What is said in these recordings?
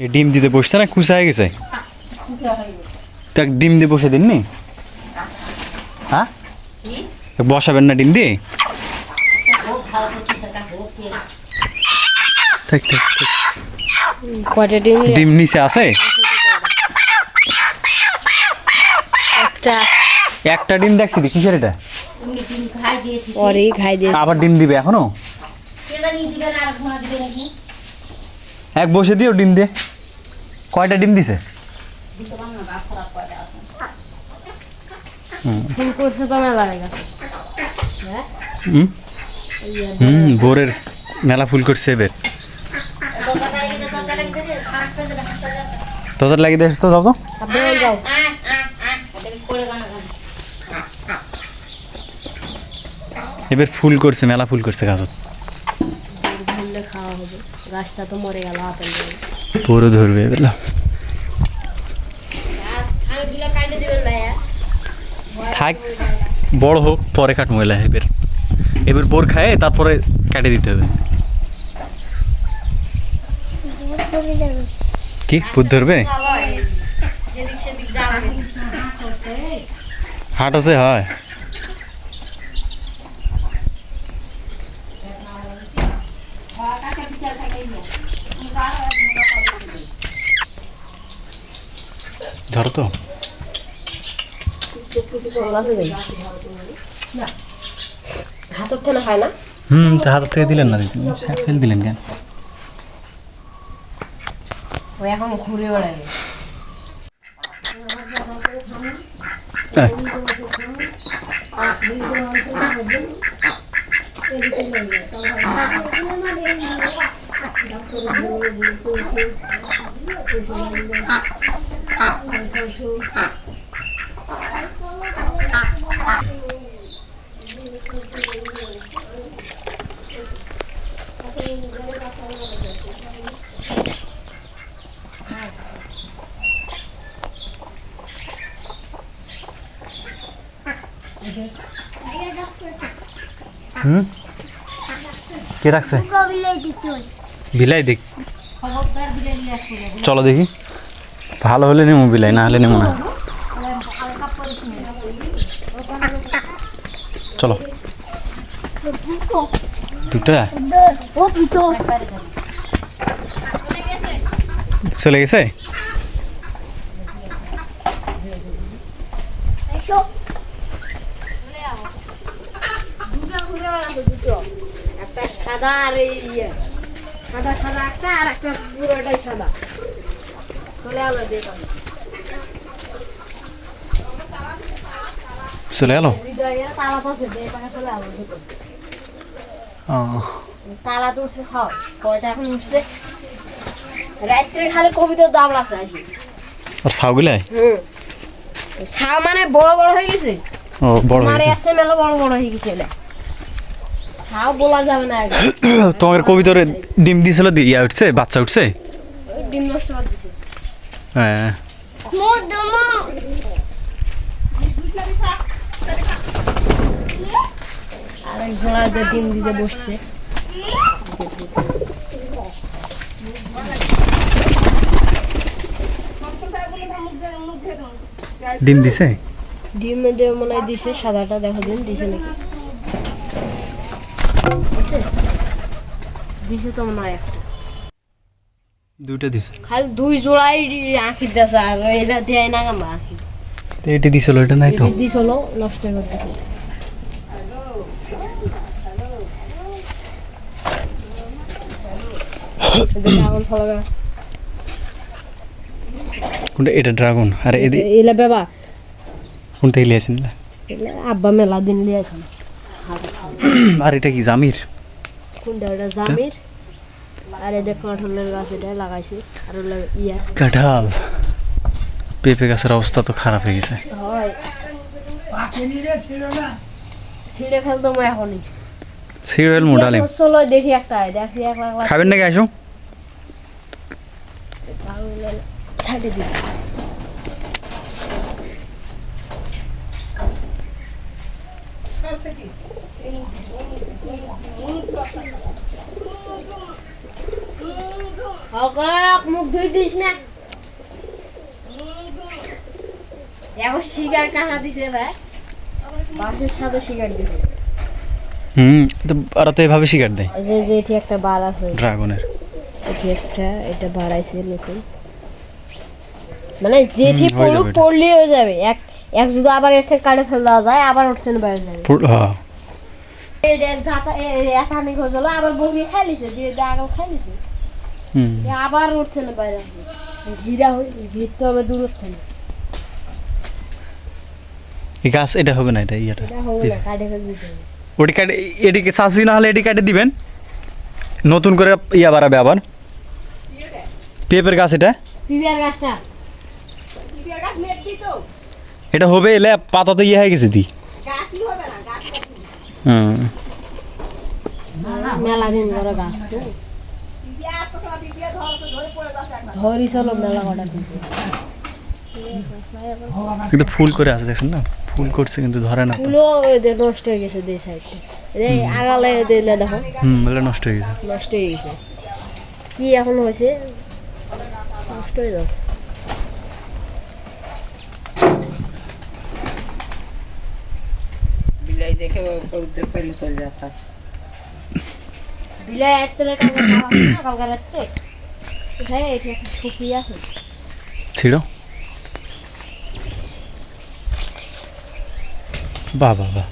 এই ডিম দিতে বসছে না কুচা হয়ে গেছে? তাক ডিম দিয়ে বসে দিন নি। হ্যাঁ? বসাবেন না ডিম দিয়ে? ঠিক ঠিক ঠিক কয়টা ডিম ডিম নিচে আছে? একটা। একটা ডিম দেখছি দি, কিসের এটা? পরেই খাই দিয়ে আবার ডিম দিবে এখনও? এক বসে দিও ডিম দিয়ে। কয়টা ডিম দিছে? হুম। হুম? ভোরের মেলা ফুল করছে এবার। তোদের লাগিয়ে দিয়েছ তো যাও এবার ফুল করছে মেলা ফুল করছে গাছত গাছটা তো মরে গেল পুরো ধরবে এবার থাক, বড় হোক, পরে কাট ময়লা এবার এবার বোর খায়, তারপরে কাটে দিতে হবে। কি, ভূত ধরবে? হাট আছে, হয়। ধরো তো হাতের থেকে খায় না হুম তো হাতের থেকে দিলেন না দিদি। ফেল দিলেন কেন? ও এখন ঘুরে বেড়াবে এই, হুম? কে রাখছে? বিলাই দেখ চলো দেখি। ভালো হলে নেব বিলাই, না হলে নেব না। চলো। দুটা? চলে গেছে? সাদা আর ইয়ে। সাদা সাদা একটা, আর একটা পুরোটাই সাদা। চলে হৃদয়ের তালা তো উঠছে ছাও কয়টা এখন উঠছে? রাত্রে খালি কবিতার দাম আছে আসি। আর ছাউগুলাই হুম। ছাও মানে বড় বড় হয়ে গেছে? ও বড় মারে আসছে মেলা বড় বড় হয়ে গেছে এটা। ছাও বলা যাবে না তোমার কবিতরে ডিম দিয়েছিল দি- ইয়া উঠছে বাচ্চা উঠছে? ডিম নষ্ট করে দিছে হ্যাঁ আর এক জোড়া দিয়ে ডিম দিতে বসছে ডিম দিছে? ডিম দিয়ে মনে হয় দিছে, সাদাটা দেখো দিন, দিছে নাকি? দিছে তো মনে হয় একটা। দুইটা দিছে। খালি দুই জোড়াই আঁখি দিয়েছে আর এটা দেয় না কেন আঁখি তো এটি দিছিল এটা নাই তো? দিছিল নষ্ট করে দিছে গাছ। কোনটা? এটা ড্রাগন। আর এদি এলা বাবা। কোনটা ইলিয়ে আছেন আব্বা মেলা দিন লিয়েছে আর এটা কি জামির? কোনটা? ওটা জামির? আর এদের কাঁঠালের গাছ এটা লাগাইছে আর ইয়া। কাঁঠাল পেঁপে গাছের অবস্থা তো খারাপ হয়ে গেছে। হয়। ছিঁড়ে ফেলতো মই এখনই। চলো দেখি একটা দেখি এক লাখ লাখ। খাবেন নাকি আসো। ছাড়ে দিই। হক মুখ ধুই দিস না। এখন শিকার দিছে ভাই বাসের সাথে শিকার দিছে। হুম তো ওরা তো এভাবে শিকার দেয়। যে যে এটি একটা বার আছে। ড্রাগনের। এটি একটা এটা বাড়াইছে নতুন। মানে যেটি পড়ুক হয়ে যাবে। এক এক যদি আবার একটা কাটে ফেলে দেওয়া যায় আবার উঠতে না বাইরে যাবে। হ্যাঁ। এই যে ঝাঁটা একানি খোঁজলো আবার বহি খাইলিছে দিয়ে আগে খাইলিছে এ আবার উঠছে না বাইরে ঘিরা ঘিরতে হবে দূর থেকে এই গাছ এটা হবে না এটা ইয়েটা। এটা হবে না কাটে ফেলে দিতে হবে। ওটি কাটে এটিকে চাষি না হলে এটি কাটে দিবেন? নতুন করে ইয়া বাড়াবে আবার? পেঁপের গাছ এটা? গাছটা। এটা হবে এলে পাতা তো ইয়ে হয়ে গেছে দি। হুম। মেলা দিন ধরে গাছ তো। ধরি চলো মেলা কটা কিন্তু ফুল করে আছে দেখছেন না? ফুল করছে কিন্তু ধরে না ফুলও এদের নষ্ট হয়ে গেছে দুই সাইডে এই আগালে দিলে দেখো। হুম মেলা নষ্ট হয়ে গেছে। নষ্ট হয়ে গেছে। কি এখন হয়েছে? নষ্ট হয়ে যাচ্ছে। বিলাই দেখে পবিত্র পেলি করে যাতা বিলাই এত কালকে কালকে রাত্রে এটি বাহ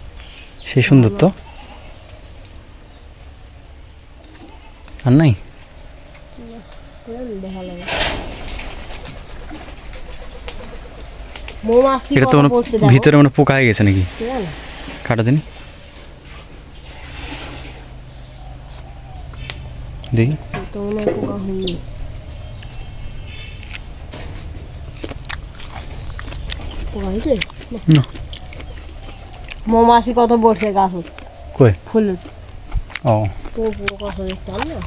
সেই সুন্দর তো। আর নাই? এটা তো ভিতরে মনে পোকা হয়ে গেছে নাকি? কাটা দিনি। দেখি তো মনে হয় পোকা হয়নি পোকা হয়েছে না। মৌমাছি কত পড়ছে গাছ? কই? ফুল। ও। তো পুরো কত দেখতাম না।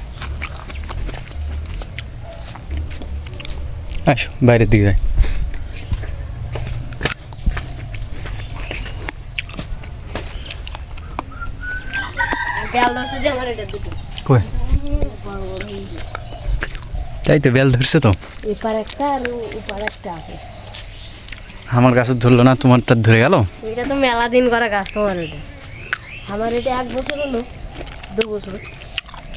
আসো বাইরের দিকে যাই। কই? তাই তো বেল ধরছে তো। এপার একটা আর ওপার একটা আছে। আমার গাছ ধরলো না তোমারটা ধরে গেল? এটা তো মেলা দিন করা গাছ তোমার এটা। আমার এটা এক বছর হলো দু বছর।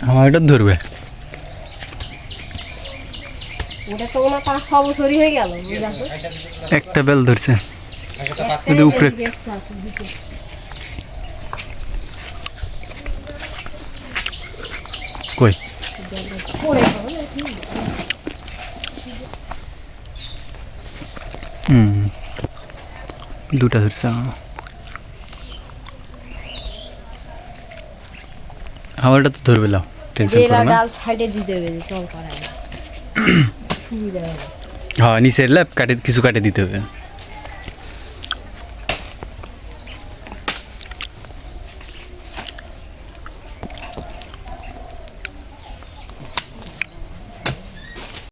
আমার এটা ধরবে। ওটা তো ওনার পাঁচ ছ বছরই হয়ে গেল একটা বেল ধরছে। কিন্তু উপরে। কই? হুম। দুটা ধরছে আমার। আমারটা তো ধরবে লাও টেনশন করো না। ডাল সাইডে দিতে হবে চল করা সুবিধা হবে। হ্যাঁ নিচের ল্যাপ কাটে কিছু কাটে দিতে হবে।